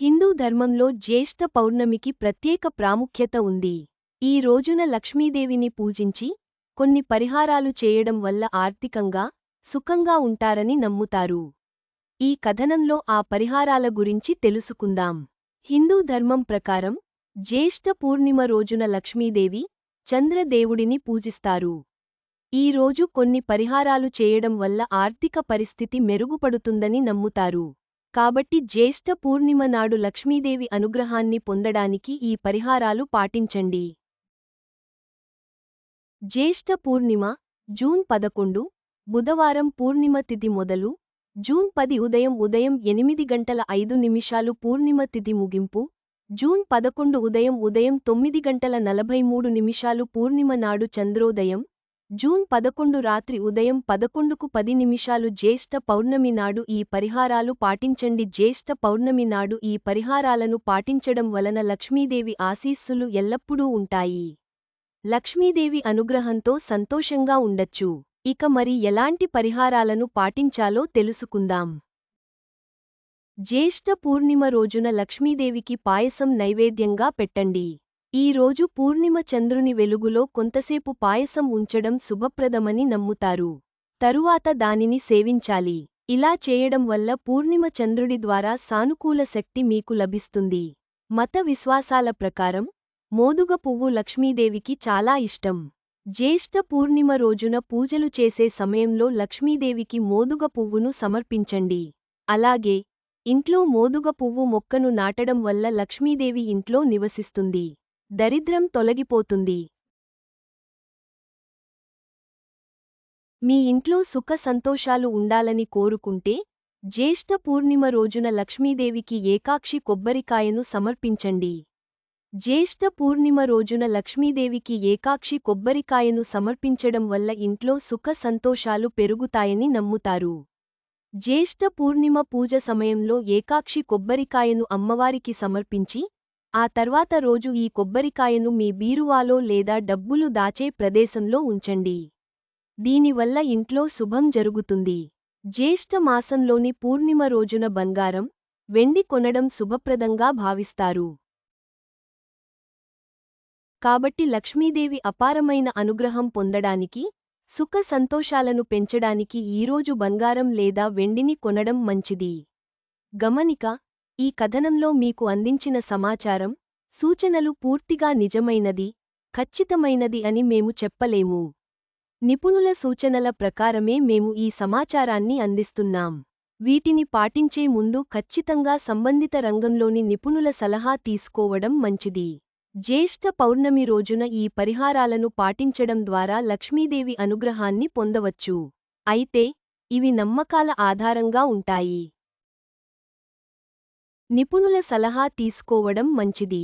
హిందూ ధర్మంలో జ్యేష్ఠ పౌర్ణమికి ప్రత్యేక ప్రాముఖ్యత ఉంది. ఈ రోజున లక్ష్మీదేవిని పూజించి కొన్ని పరిహారాలు చేయడం వల్ల ఆర్థికంగా సుఖంగా ఉంటారని నమ్ముతారు. ఈ కథనంలో ఆ పరిహారాల గురించి తెలుసుకుందాం. హిందూ ధర్మం ప్రకారం జ్యేష్ఠ పూర్ణిమ రోజున లక్ష్మీదేవి చంద్రదేవుడిని పూజిస్తారు. ఈ రోజు కొన్ని పరిహారాలు చేయడం వల్ల ఆర్థిక పరిస్థితి మెరుగుపడుతుందని నమ్ముతారు. కాబట్టి జ్యేష్ఠ పూర్ణిమ నాడు లక్ష్మీదేవి అనుగ్రహాన్ని పొందడానికి ఈ పరిహారాలు పాటించండి. జ్యేష్ఠ పూర్ణిమ జూన్ పదకొండు బుధవారం పూర్ణిమ తిథి మొదలు జూన్ పది ఉదయం ఉదయం ఎనిమిది గంటల ఐదు నిమిషాలు పూర్ణిమ తిథి ముగింపు జూన్ పదకొండు ఉదయం ఉదయం తొమ్మిది గంటల నలభై మూడు నిమిషాలు పూర్ణిమ నాడు చంద్రోదయం జూన్ పదకొండు రాత్రి ఉదయం పదకొండుకు పది నిమిషాలు జ్యేష్ఠ పౌర్ణమి నాడు ఈ పరిహారాలు పాటించండి. జ్యేష్ఠ పౌర్ణమి నాడు ఈ పరిహారాలను పాటించడం వలన లక్ష్మీదేవి ఆశీస్సులు ఎల్లప్పుడూ ఉంటాయి. లక్ష్మీదేవి అనుగ్రహంతో సంతోషంగా ఉండొచ్చు. ఇక మరి ఎలాంటి పరిహారాలను పాటించాలో తెలుసుకుందాం. జ్యేష్ఠ పూర్ణిమ రోజున లక్ష్మీదేవికి పాయసం నైవేద్యంగా పెట్టండి. ఈ రోజు పూర్ణిమ చంద్రుని వెలుగులో కొంతసేపు పాయసం ఉంచడం శుభప్రదమని నమ్ముతారు. తరువాత దానిని సేవించాలి. ఇలా చేయడం వల్ల పూర్ణిమ చంద్రుడి ద్వారా సానుకూల శక్తి మీకు లభిస్తుంది. మత విశ్వాసాల ప్రకారం మోదుగ పువ్వు లక్ష్మీదేవికి చాలా ఇష్టం. జ్యేష్ఠ పూర్ణిమ రోజున పూజలు చేసే సమయంలో లక్ష్మీదేవికి మోదుగ పువ్వును సమర్పించండి. అలాగే ఇంట్లో మోదుగ పువ్వు మొక్కను నాటడం వల్ల లక్ష్మీదేవి ఇంట్లో నివసిస్తుంది. దరిద్రం తొలగిపోతుంది. మీ ఇంట్లో సుఖ సంతోషాలు ఉండాలని కోరుకుంటే జ్యేష్ఠ పూర్ణిమ రోజున లక్ష్మీదేవికి ఏకాక్షి కొబ్బరికాయను సమర్పించండి. జ్యేష్ఠ పూర్ణిమ రోజున లక్ష్మీదేవికి ఏకాక్షి కొబ్బరికాయను సమర్పించడం వల్ల ఇంట్లో సుఖ సంతోషాలు పెరుగుతాయని నమ్ముతారు. జ్యేష్ఠ పూర్ణిమ పూజ సమయంలో ఏకాక్షి కొబ్బరికాయను అమ్మవారికి సమర్పించి ఆ తర్వాత రోజు ఈ కొబ్బరికాయను మీ బీరువాలో లేదా డబ్బులు దాచే ప్రదేశంలో ఉంచండి. దీనివల్ల ఇంట్లో శుభం జరుగుతుంది. జ్యేష్ఠ మాసంలోని పూర్ణిమ రోజున బంగారం వెండి కొనడం శుభప్రదంగా భావిస్తారు. కాబట్టి లక్ష్మీదేవి అపారమైన అనుగ్రహం పొందడానికి సుఖ సంతోషాలను పెంచడానికి ఈరోజు బంగారం లేదా వెండిని కొనడం మంచిది. గమనిక ఈ కథనంలో మీకు అందించిన సమాచారం సూచనలు పూర్తిగా నిజమైనది ఖచ్చితమైనది అని మేము చెప్పలేము. నిపుణుల సూచనల ప్రకారమే మేము ఈ సమాచారాన్ని అందిస్తున్నాం. వీటిని పాటించే ముందు ఖచ్చితంగా సంబంధిత రంగంలోని నిపుణుల సలహా తీసుకోవడం మంచిది. జ్యేష్ఠ పౌర్ణమి రోజున ఈ పరిహారాలను పాటించడం ద్వారా లక్ష్మీదేవి అనుగ్రహాన్ని పొందవచ్చు. అయితే ఇవి నమ్మకాల ఆధారంగా ఉంటాయి. నిపుణుల సలహా తీసుకోవడం మంచిది.